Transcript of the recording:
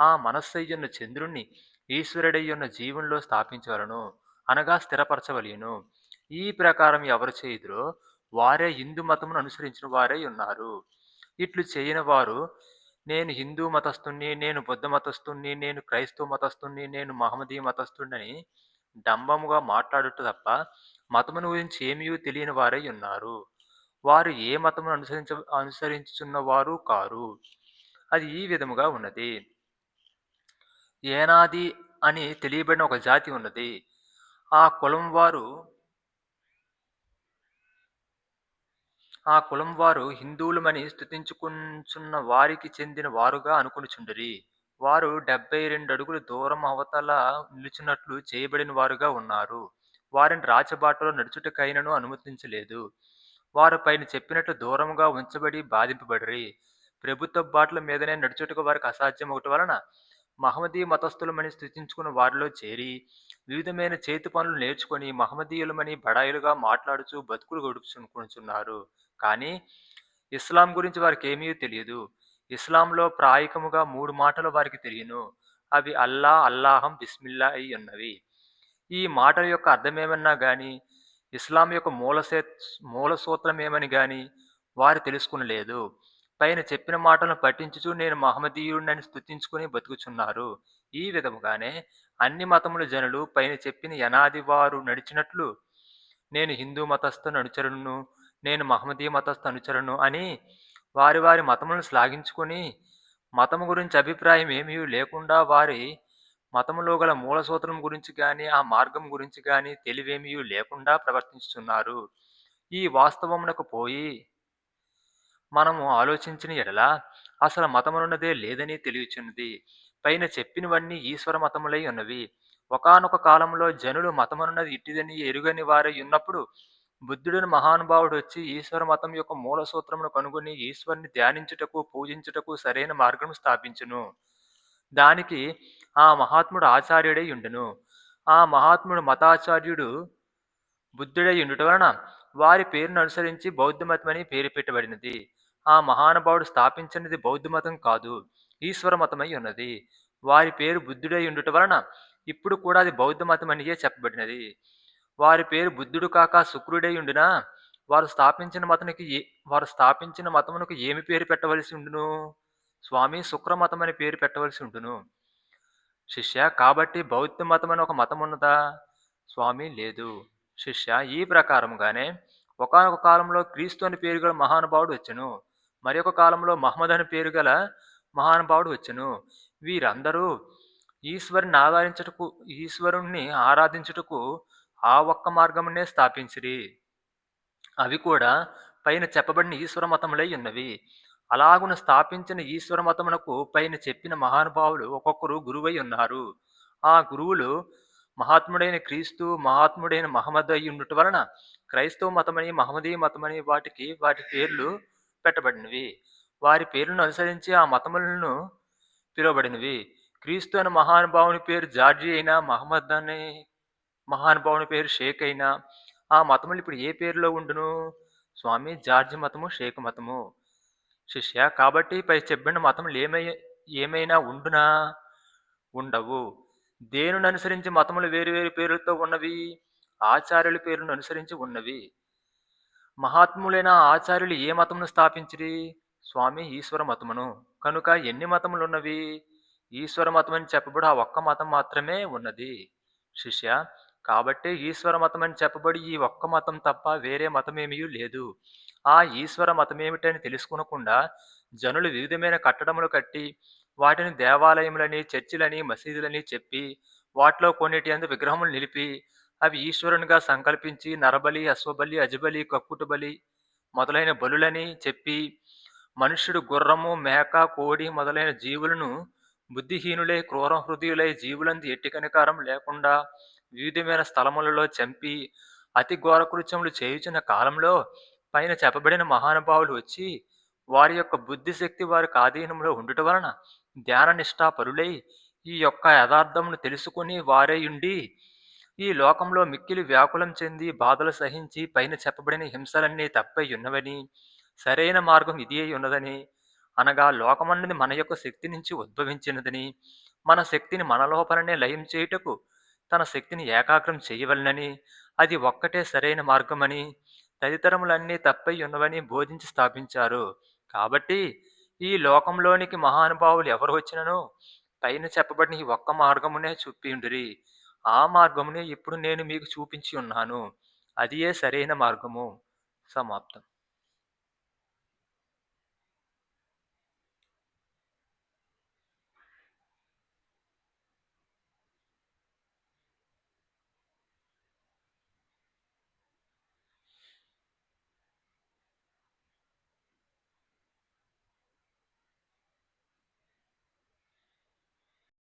ఆ మనస్సయ్యున్న చంద్రుణ్ణి ఈశ్వరుడయ్యున్న జీవునిలో స్థాపించవలను అనగా స్థిరపరచవలేను. ఈ ప్రకారం ఎవరు చేయుదురో వారే హిందూ మతమును అనుసరించిన వారై ఉన్నారు. ఇట్లు చేయని వారు నేను హిందూ మతస్థుణ్ణి నేను బుద్ధ మతస్థుణ్ణి నేను క్రైస్తవ మతస్థుణ్ణి నేను మహమ్మదీ మతస్థుణ్ణని డంబముగా మాట్లాడుట తప్ప మతమును గురించి ఏమీ తెలియని వారై ఉన్నారు. వారు ఏ మతమును అనుసరించ అనుసరించుచున్న వారు కారు. అది ఈ విధముగా ఉన్నది. ఏనాది అని తెలియబడిన ఒక జాతి ఉన్నది. ఆ కులం వారు ఆ కులం వారు హిందువులమని స్తుతించుకుంచున్న వారికి చెందిన వారుగా అనుకునిచుండిరి. వారు డెబ్బై రెండు అడుగుల దూరం అవతల నిలుచున్నట్లు చేయబడిన వారుగా ఉన్నారు. వారిని రాచబాటలో నడుచుటకైనను అనుమతించలేదు. వారు పైన చెప్పినట్లు దూరంగా ఉంచబడి బాధింపబడిరి. ప్రభుత్వ బాటల మీదనే నడుచుటకు వారికి అసాధ్యం ఒకటి వలన మహమ్మదీ మతస్థులమని స్థుతించుకున్న వారిలో చేరి వివిధమైన చేతి పనులు నేర్చుకొని మహమ్మదీయులమని బడాయిలుగా మాట్లాడుచూ బతుకులు గడుపుచుకుంటున్నారు కానీ ఇస్లాం గురించి వారికి ఏమీ తెలియదు. ఇస్లాంలో ప్రాయకముగా మూడు మాటలు వారికి తెలియను. అవి అల్లా అల్లాహం బిస్మిల్లా అయి ఉన్నవి. ఈ మాటల యొక్క అర్థమేమన్నా కానీ ఇస్లాం యొక్క మూలసే మూల సూత్రం ఏమని కానీ వారు తెలుసుకునలేదు. పైన చెప్పిన మాటలను పఠించుచు నేను మహమ్మదీయుడినని స్థుతించుకుని బతుకుచున్నారు. ఈ విధముగానే అన్ని మతముల జనులు పైన చెప్పిన యనాది వారు నడిచినట్లు నేను హిందూ మతస్థ అనుచరును నేను మహమ్మదీ మతస్థ అనుచరును అని వారి వారి మతములను శ్లాఘించుకొని మతము గురించి అభిప్రాయం ఏమీ లేకుండా వారి మతములో గల మూల సూత్రం గురించి కానీ ఆ మార్గం గురించి కానీ తెలివేమీ లేకుండా ప్రవర్తిస్తున్నారు ఈ వాస్తవమునకు పోయి మనము ఆలోచించిన ఎడల అసలు మతమునున్నదే లేదని తెలియచున్నది. పైన చెప్పినవన్నీ ఈశ్వర మతములై ఉన్నవి. ఒకానొక కాలంలో జనులు మతమునున్నది ఇట్టిదని ఎరుగని వారై ఉన్నప్పుడు బుద్ధుడిని మహానుభావుడు వచ్చి ఈశ్వర మతం యొక్క మూల సూత్రమును కనుగొని ఈశ్వరుని ధ్యానించుటకు పూజించుటకు సరైన మార్గం స్థాపించును. దానికి ఆ మహాత్ముడు ఆచార్యుడై ఉండును. ఆ మహాత్ముడు మతాచార్యుడు బుద్ధుడై ఉండుట వలన వారి పేరును అనుసరించి బౌద్ధ మతమని పేరు పెట్టబడినది. ఆ మహానుభావుడు స్థాపించినది బౌద్ధ మతం కాదు ఈశ్వర మతమై ఉన్నది. వారి పేరు బుద్ధుడై ఉండుట వలన ఇప్పుడు కూడా అది బౌద్ధ మతం అనియే చెప్పబడినది. వారి పేరు బుద్ధుడు కాక శుక్రుడై ఉండినా? వారు స్థాపించిన మతనికి ఏ వారు స్థాపించిన మతమునకు ఏమి పేరు పెట్టవలసి ఉండును? స్వామి శుక్రమతం అని పేరు పెట్టవలసి ఉండును. శిష్య కాబట్టి బౌద్ధ మతం అని ఒక మతం ఉన్నదా స్వామి లేదు. శిష్య ఈ ప్రకారముగానే ఒకనొక కాలంలో క్రీస్తు అని పేరు గల మహానుభావుడు వచ్చాను. మరొక కాలంలో మహమ్మద్ అని పేరు గల మహానుభావుడు వచ్చెను. వీరందరూ ఈశ్వరుని ఆరాధించుటకు ఈశ్వరుణ్ణి ఆరాధించుటకు ఆ ఒక్క మార్గమునే స్థాపించిరి. అవి కూడా పైన చెప్పబడిన ఈశ్వర మతములై ఉన్నవి. అలాగున స్థాపించిన ఈశ్వర మతమునకు పైన చెప్పిన మహానుభావులు ఒక్కొక్కరు గురువై ఉన్నారు. ఆ గురువులు మహాత్ముడైన క్రీస్తు మహాత్ముడైన మహమ్మద్ అయి ఉండుట వలన క్రైస్తవ మతమని మహమ్మదీ మతమని వాటికి వాటి పేర్లు పెట్టబడినవి. వారి పేర్లను అనుసరించి ఆ మతములను పిలువబడినవి. క్రీస్తు అనే మహానుభావుని పేరు జార్జి అయినా మహమ్మద్ అనే మహానుభావుని పేరు షేక్ అయినా ఆ మతములు ఇప్పుడు ఏ పేరులో ఉండును? స్వామి జార్జి మతము షేక్ మతము. శిష్య కాబట్టి పై చెప్పిన మతములు ఏమై ఏమైనా ఉండునా? ఉండవు. దేనిని అనుసరించి మతములు వేరు వేరు పేర్లతో ఉన్నవి? ఆచార్యుల పేరును అనుసరించి ఉన్నవి. మహాత్ములైన ఆచార్యులు ఏ మతమును స్థాపించిరి? స్వామి ఈశ్వర మతమును. కనుక ఎన్ని మతములు ఉన్నవి ఈశ్వర మతం అని చెప్పబడి ఆ ఒక్క మతం మాత్రమే ఉన్నది. శిష్య కాబట్టి ఈశ్వర మతం అని చెప్పబడి ఈ ఒక్క మతం తప్ప వేరే మతమేమీ లేదు. ఆ ఈశ్వర మతమేమిటని తెలుసుకునకుండా జనులు వివిధమైన కట్టడములు కట్టి వాటిని దేవాలయములని చర్చిలని మసీదులని చెప్పి వాటిలో కొన్నిటి అందు విగ్రహములు నిలిపి అవి ఈశ్వరునిగా సంకల్పించి నరబలి అశ్వబలి అజబలి కక్కుటు బలి మొదలైన బలులని చెప్పి మనుష్యుడు గుర్రము మేక కోడి మొదలైన జీవులను బుద్ధిహీనులై క్రూర హృదయులై జీవులందు ఎట్టి కనికారం లేకుండా వివిధమైన స్థలములలో చంపి అతి ఘోరకృత్యములు చేయుచిన చేయుచున్న కాలంలో పైన చెప్పబడిన మహానుభావులు వచ్చి వారి యొక్క బుద్ధి శక్తి వారికి ఆధీనంలో ఉండుట వలన ధ్యాన నిష్ఠాపరులై ఈ యొక్క యథార్థమును తెలుసుకుని వారే ఉండి ఈ లోకంలో మిక్కిలి వ్యాకులం చెంది బాధలు సహించి పైన చెప్పబడిన హింసలన్నీ తప్పై ఉన్నవని సరైన మార్గం ఇది అయి ఉన్నదని అనగా లోకమన్నది మన యొక్క శక్తి నుంచి ఉద్భవించినదని, మన శక్తిని మన లోపలనే లయం చేయుటకు తన శక్తిని ఏకాగ్రం చేయవలనని అది ఒక్కటే సరైన మార్గమని, తదితరములన్నీ తప్పై ఉన్నవని బోధించి స్థాపించారు. కాబట్టి ఈ లోకంలోనికి మహానుభావులు ఎవరు వచ్చినను పైన చెప్పబడిన ఈ ఒక్క మార్గమునే చూపిండురి ఆ మార్గమునే ఇప్పుడు నేను మీకు చూపించి ఉన్నాను. అదియే సరైన మార్గము. సమాప్తం.